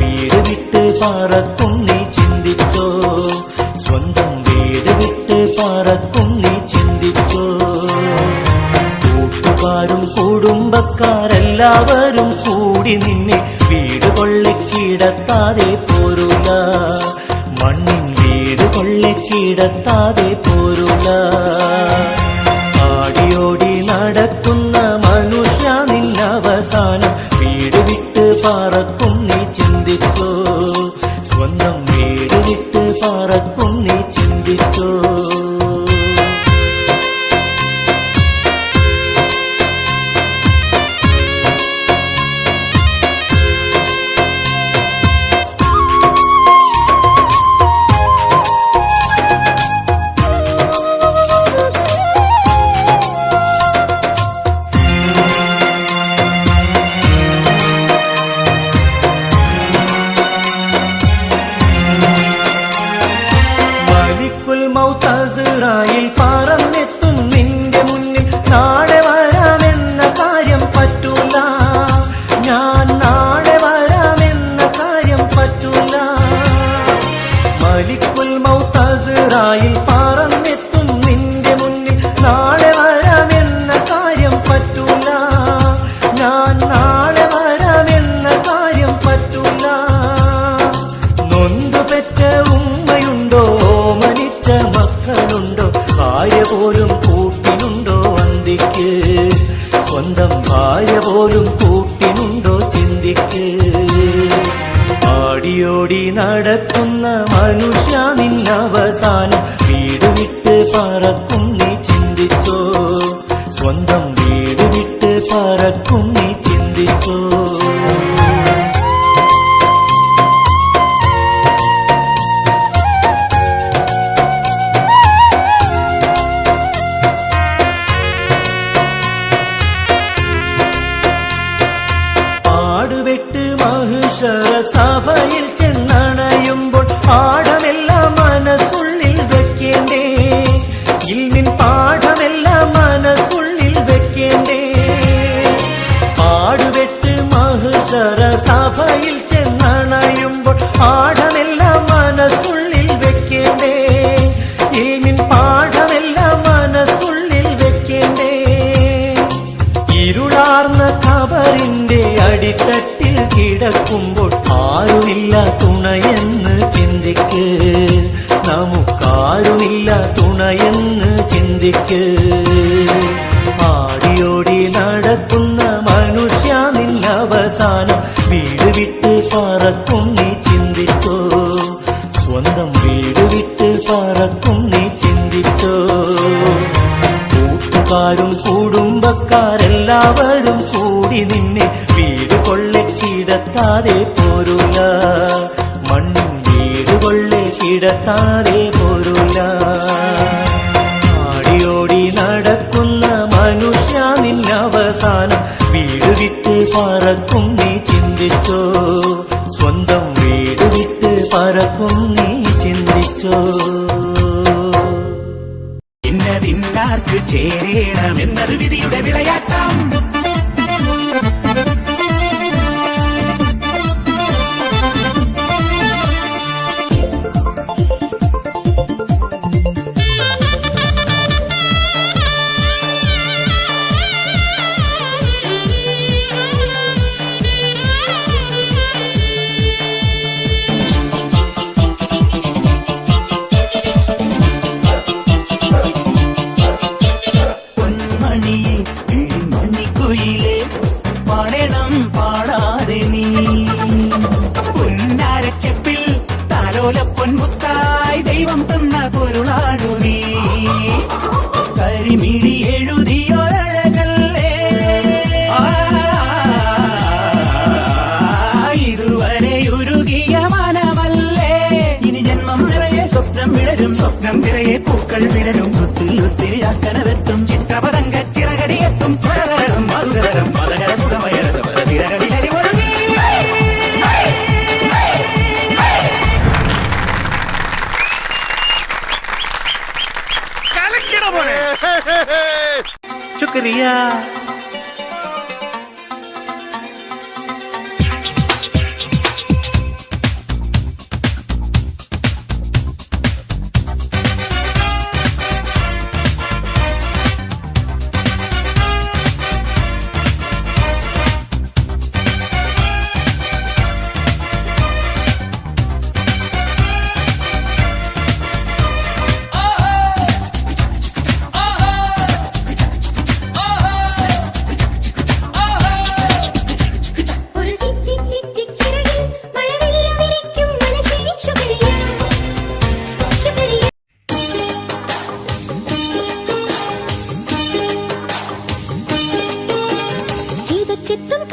വീട് വിട്ട് ചിന്തിച്ചോ? സ്വന്തം വീട് വിട്ട് ചിന്തിച്ചോ? കൂട്ടുകാരും കുടുംബക്കാരെല്ലാവരും കൂടി നിന്നെ മണ്ണിൻ വീട് കൊള്ളക്കിടത്താതെ പോരുക പറക്കും നീ പോലും കൂട്ടിനുണ്ടോ അന്തിക്ക്? സ്വന്തം ഭാര്യ പോലും കൂട്ടിനുണ്ടോ ചിന്തിക്ക്? ആടിയോടി നടക്കുന്ന മനുഷ്യ നിന്നവസാനം വീട് വിട്ട് പറക്കും നീ ചിന്തിച്ചോ? സ്വന്തം കിടക്കുമ്പോൾ ആരുമില്ല തുണയെന്ന് ചിന്തിക്ക്. നമുക്കാരുമില്ല തുണയെന്ന് ചിന്തിക്ക്. ആടിയോടി നടക്കുന്ന മനുഷ്യ നിന്നവസാനം വീട് വിട്ട് പറക്കും നീ ചിന്തിച്ചോ. സ്വന്തം വീട് വിട്ട് പറക്കും നീ ചിന്തിച്ചോ. കൂട്ടുകാരും കുടുംബക്കാരെല്ലാവരും കൂടി നിന്നെ കൊള്ളക്കിടത്താതെ പോരുല. മണ്ണിൻ വീട് കൊള്ളക്കിടത്താതെ പോരുല. ആടിയോടി നടക്കുന്ന മനുഷ്യ നിന്നവസാനം വീട് വിട്ട് പറക്കും നീ ചിന്തിച്ചോ? സ്വന്തം വീട് വിട്ട് പറക്കും നീ ചിന്തിച്ചോ? ഇന്നതിന്നാർക്ക് ചേരണമെന്നത് വിധിയുടെ വിളയാട്ടം. വിടരും ഒത്തിരി ഒത്തിരി അക്കനവെത്തും ചിത്രപതങ്ക ചിറകടിയെത്തും. സ്വരതരം മധുരതരം മതകര സുഖമയരസവര തിരകടിലരി ഒഴുകി ശുക്രിയ চিত্তন